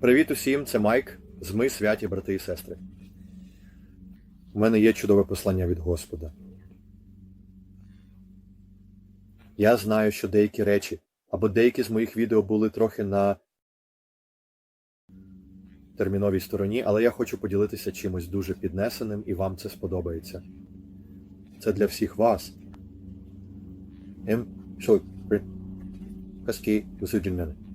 Привіт усім, це Майк з Ми святі брати і сестри. У мене є чудове послання від Господа. Я знаю, що деякі речі або деякі з моїх відео були трохи на терміновій стороні, але я хочу поділитися чимось дуже піднесеним і вам це сподобається. Це для всіх вас. Ем, що, казки мене.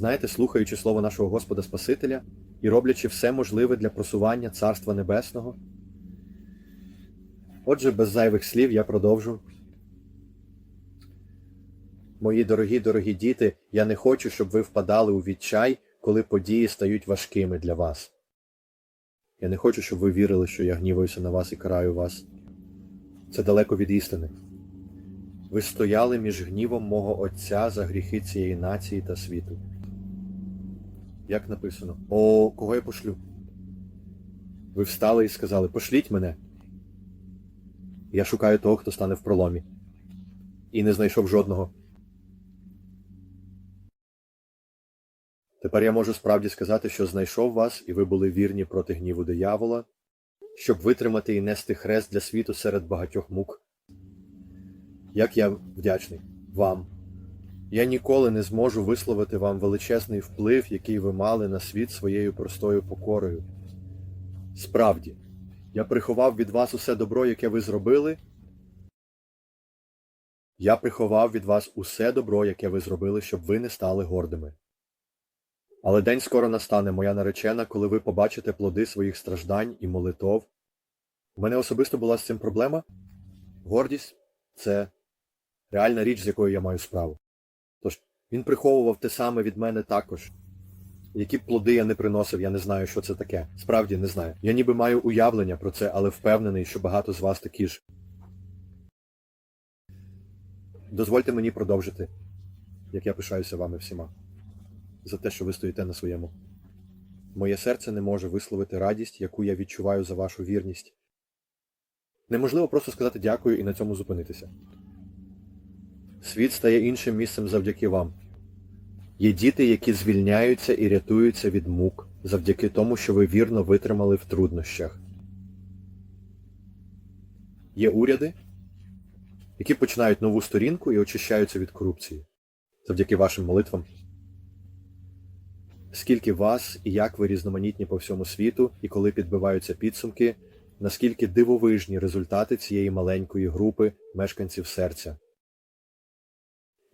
Знаєте, слухаючи слово нашого Господа Спасителя і роблячи все можливе для просування Царства Небесного. Отже, без зайвих слів я продовжу. Мої дорогі, дорогі діти, я не хочу, щоб ви впадали у відчай, коли події стають важкими для вас. Я не хочу, щоб ви вірили, що я гніваюся на вас і караю вас. Це далеко від істини. Ви стояли між гнівом мого Отця за гріхи цієї нації та світу. Як написано? О, кого я пошлю? Ви встали і сказали, пошліть мене. Я шукаю того, хто стане в проломі. І не знайшов жодного. Тепер я можу справді сказати, що знайшов вас, і ви були вірні проти гніву диявола, щоб витримати і нести хрест для світу серед багатьох мук. Як я вдячний вам. Я ніколи не зможу висловити вам величезний вплив, який ви мали на світ своєю простою покорою. Справді, я приховав від вас усе добро, яке ви зробили. Я приховав від вас усе добро, яке ви зробили, щоб ви не стали гордими. Але день скоро настане, моя наречена, коли ви побачите плоди своїх страждань і молитов. У мене особисто була з цим проблема. Гордість це реальна річ, з якою я маю справу. Він приховував те саме від мене також. Які б плоди я не приносив, я не знаю, що це таке. Справді не знаю. Я ніби маю уявлення про це, але впевнений, що багато з вас такі ж. Дозвольте мені продовжити, як я пишаюся вами всіма, за те, що ви стоїте на своєму. Моє серце не може висловити радість, яку я відчуваю за вашу вірність. Неможливо просто сказати дякую і на цьому зупинитися. Світ стає іншим місцем завдяки вам. Є діти, які звільняються і рятуються від мук завдяки тому, що ви вірно витримали в труднощах. Є уряди, які починають нову сторінку і очищаються від корупції завдяки вашим молитвам. Скільки вас і як ви різноманітні по всьому світу, і коли підбиваються підсумки, наскільки дивовижні результати цієї маленької групи мешканців серця.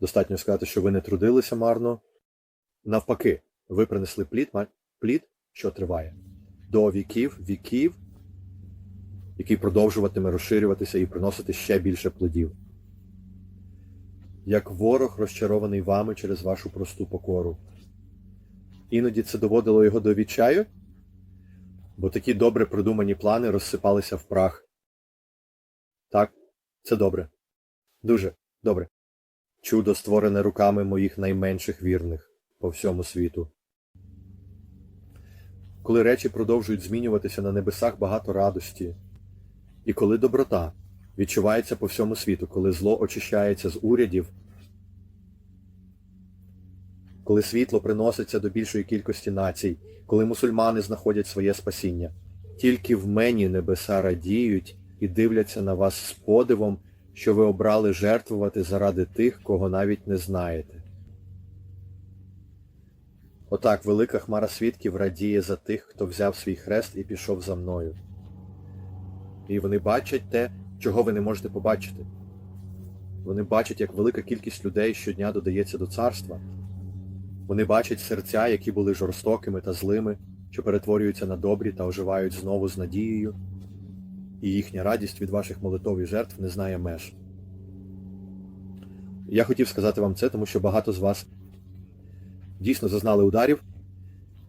Достатньо сказати, що ви не трудилися марно. Навпаки, ви принесли плід, плід, що триває, до віків, віків, який продовжуватиме розширюватися і приносити ще більше плодів. Як ворог, розчарований вами через вашу просту покору. Іноді це доводило його до відчаю, бо такі добре продумані плани розсипалися в прах. Так, це добре. Дуже добре. Чудо, створене руками моїх найменших вірних по всьому світу. Коли речі продовжують змінюватися на небесах багато радості, і коли доброта відчувається по всьому світу, коли зло очищається з урядів, коли світло приноситься до більшої кількості націй, коли мусульмани знаходять своє спасіння, тільки в мені небеса радіють і дивляться на вас з подивом, що ви обрали жертвувати заради тих, кого навіть не знаєте. Отак велика хмара свідків радіє за тих, хто взяв свій хрест і пішов за мною. І вони бачать те, чого ви не можете побачити. Вони бачать, як велика кількість людей щодня додається до царства. Вони бачать серця, які були жорстокими та злими, що перетворюються на добрі та оживають знову з надією, і їхня радість від ваших молитов і жертв не знає меж. Я хотів сказати вам це, тому що багато з вас дійсно зазнали ударів,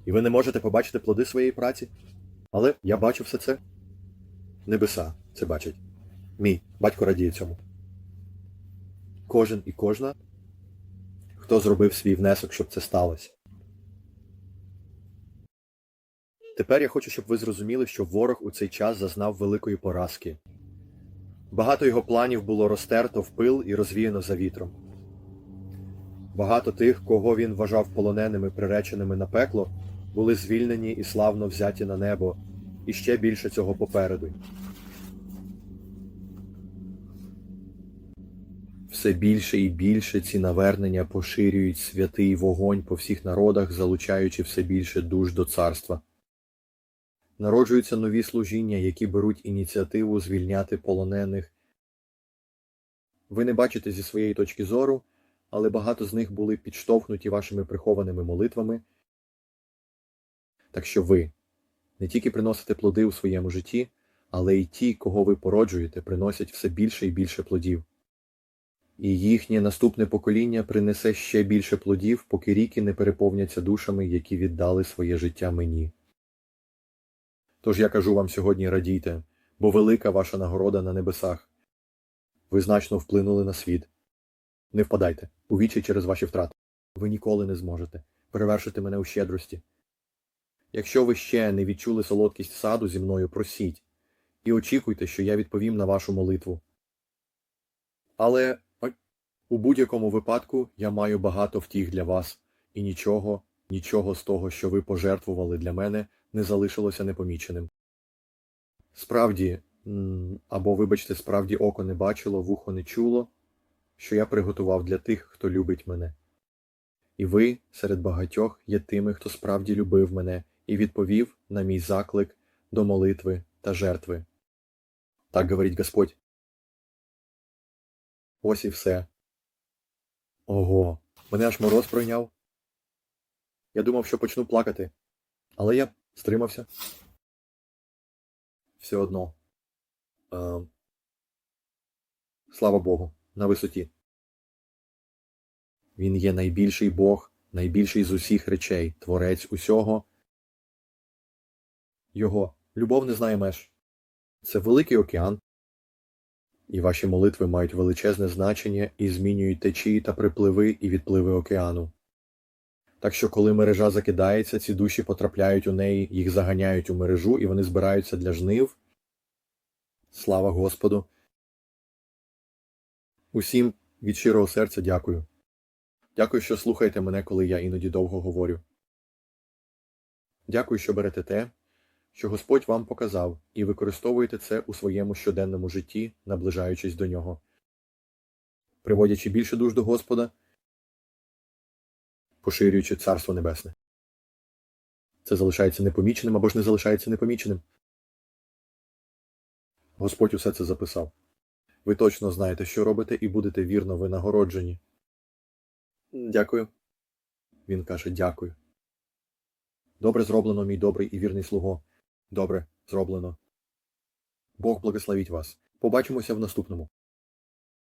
і ви не можете побачити плоди своєї праці. Але я бачу все це. Небеса це бачать. Мій батько радіє цьому. Кожен і кожна, хто зробив свій внесок, щоб це сталося. Тепер я хочу, щоб ви зрозуміли, що ворог у цей час зазнав великої поразки. Багато його планів було розтерто в пил і розвіяно за вітром. Багато тих, кого він вважав полоненими, приреченими на пекло, були звільнені і славно взяті на небо, і ще більше цього попереду. Все більше і більше ці навернення поширюють святий вогонь по всіх народах, залучаючи все більше душ до царства. Народжуються нові служіння, які беруть ініціативу звільняти полонених. Ви не бачите зі своєї точки зору, але багато з них були підштовхнуті вашими прихованими молитвами. Так що ви не тільки приносите плоди у своєму житті, але й ті, кого ви породжуєте, приносять все більше і більше плодів. І їхнє наступне покоління принесе ще більше плодів, поки ріки не переповняться душами, які віддали своє життя мені. Тож я кажу вам сьогодні радійте, бо велика ваша нагорода на небесах. Ви значно вплинули на світ. Не впадайте у вічі через ваші втрати. Ви ніколи не зможете перевершити мене у щедрості. Якщо ви ще не відчули солодкість саду зі мною, просіть, і очікуйте, що я відповім на вашу молитву. Але у будь-якому випадку я маю багато втіх для вас, і нічого, нічого з того, що ви пожертвували для мене, не залишилося непоміченим. Справді, або, вибачте, справді око не бачило, вухо не чуло, що я приготував для тих, хто любить мене. І ви серед багатьох є тими, хто справді любив мене і відповів на мій заклик до молитви та жертви. Так говорить Господь. Ось і все. Ого, мене аж мороз пройняв. Я думав, що почну плакати, але я стримався. Все одно. Е, слава Богу, на висоті. Він є найбільший Бог, найбільший з усіх речей, творець усього. Його любов не знає меж. Це великий океан, і ваші молитви мають величезне значення і змінюють течії та припливи і відпливи океану. Так що, коли мережа закидається, ці душі потрапляють у неї, їх заганяють у мережу, і вони збираються для жнив. Слава Господу! Усім від щирого серця дякую. Дякую, що слухаєте мене, коли я іноді довго говорю. Дякую, що берете те, що Господь вам показав, і використовуєте це у своєму щоденному житті, наближаючись до нього. Приводячи більше душ до Господа, поширюючи Царство Небесне. Це залишається непоміченим або ж не залишається непоміченим. Господь усе це записав. Ви точно знаєте, що робите, і будете вірно винагороджені. Дякую. Він каже дякую. Добре зроблено, мій добрий і вірний слуго. Добре зроблено. Бог благословіть вас. Побачимося в наступному.